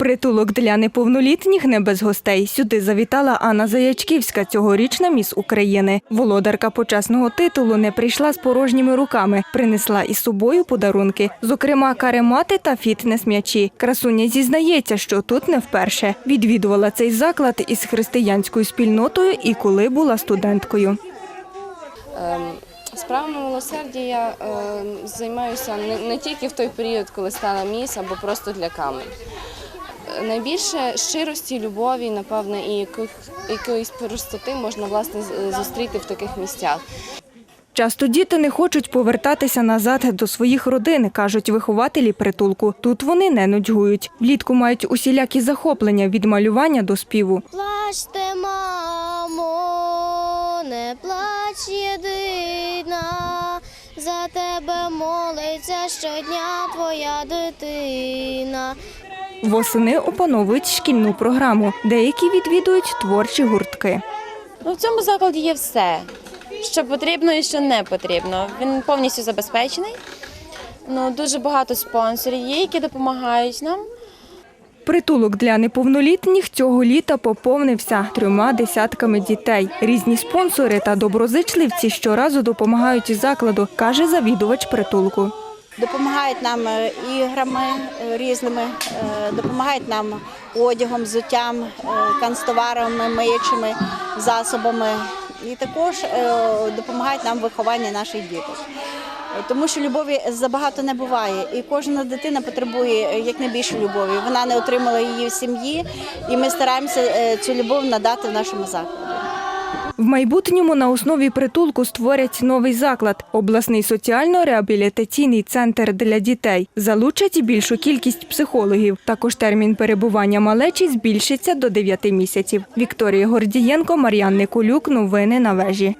Притулок для неповнолітніх не без гостей. Сюди завітала Анна Заячківська, цьогорічна міс України. Володарка почесного титулу не прийшла з порожніми руками. Принесла із собою подарунки, зокрема каремати та фітнес-м'ячі. Красуня зізнається, що тут не вперше. Відвідувала цей заклад із християнською спільнотою і коли була студенткою. Ем, Справами милосердя я ем, займаюся не, не тільки в той період, коли стала міс, або просто для камер. Найбільше щирості, любові, напевне, і яких, якоїсь простоти можна власне зустріти в таких місцях. Часто діти не хочуть повертатися назад до своїх родин, кажуть вихователі притулку. Тут вони не нудьгують. Влітку мають усілякі захоплення від малювання до співу. Плачте, мамо, не плач єдина, за тебе молиться щодня твоя дитина. Восени опановують шкільну програму. Деякі відвідують творчі гуртки. Ну, в цьому закладі є все, що потрібно і що не потрібно. Він повністю забезпечений. Ну, дуже багато спонсорів є, які допомагають нам. Притулок для неповнолітніх цього літа поповнився трьома десятками дітей. Різні спонсори та доброзичливці щоразу допомагають закладу, каже завідувач притулку. Допомагають нам е, іграми е, різними, е, допомагають нам одягом, взуттям, канцтоварами, миючими засобами. І також допомагають нам в вихованні наших діток. Е, Тому що любові забагато не буває, і кожна дитина потребує якнайбільше любові. Вона не отримала її в сім'ї, і ми стараємося цю любов надати в нашому закладі. В майбутньому на основі притулку створять новий заклад обласний соціально-реабілітаційний центр для дітей. Залучать більшу кількість психологів. Також термін перебування малечі збільшиться до 9 місяців. Вікторія Гордієнко, Мар'ян Никулюк. Новини на вежі.